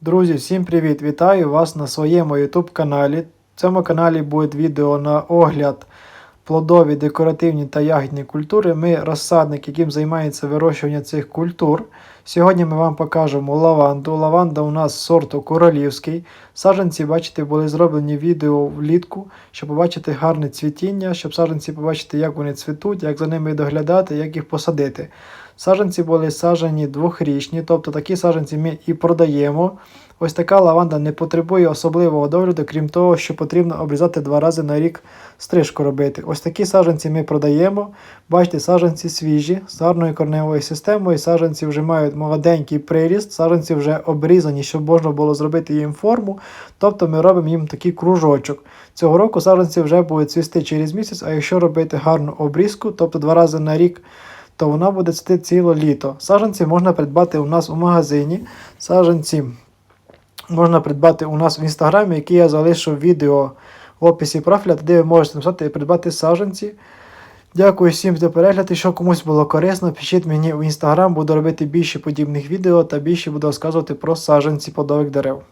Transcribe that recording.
Друзі, всім привіт! Вітаю вас на своєму YouTube каналі. В цьому каналі буде відео на огляд плодові, декоративні та ягідні культури. Ми розсадник, яким займається вирощування цих культур. Сьогодні ми вам покажемо лаванду. Лаванда у нас сорту королівський. Саджанці, бачите, були зроблені відео влітку, щоб побачити гарне цвітіння, щоб саджанці побачити, як вони цвітуть, як за ними доглядати, як їх посадити. Саджанці були саджані двохрічні, тобто такі саджанці ми і продаємо. Ось така лаванда не потребує особливого догляду, крім того, що потрібно обрізати два рази на рік стрижку робити. Ось такі саджанці ми продаємо. Бачите, саджанці свіжі, з гарною корневою системою. Саджанці вже мають молоденький приріст, саджанці вже обрізані, щоб можна було зробити їм форму. Тобто ми робимо їм такий кружочок. Цього року саджанці вже будуть цвісти через місяць, а якщо робити гарну обрізку, тобто два рази на рік то вона буде цвісти ціле літо. Саджанці можна придбати у нас у магазині. Саджанці можна придбати у нас в інстаграмі, який я залишив відео в описі профіля, де ви можете написати і придбати саджанці. Дякую всім за перегляд. Якщо комусь було корисно, пишіть мені в інстаграм, буду робити більше подібних відео та більше буду розказувати про саджанці плодових дерев.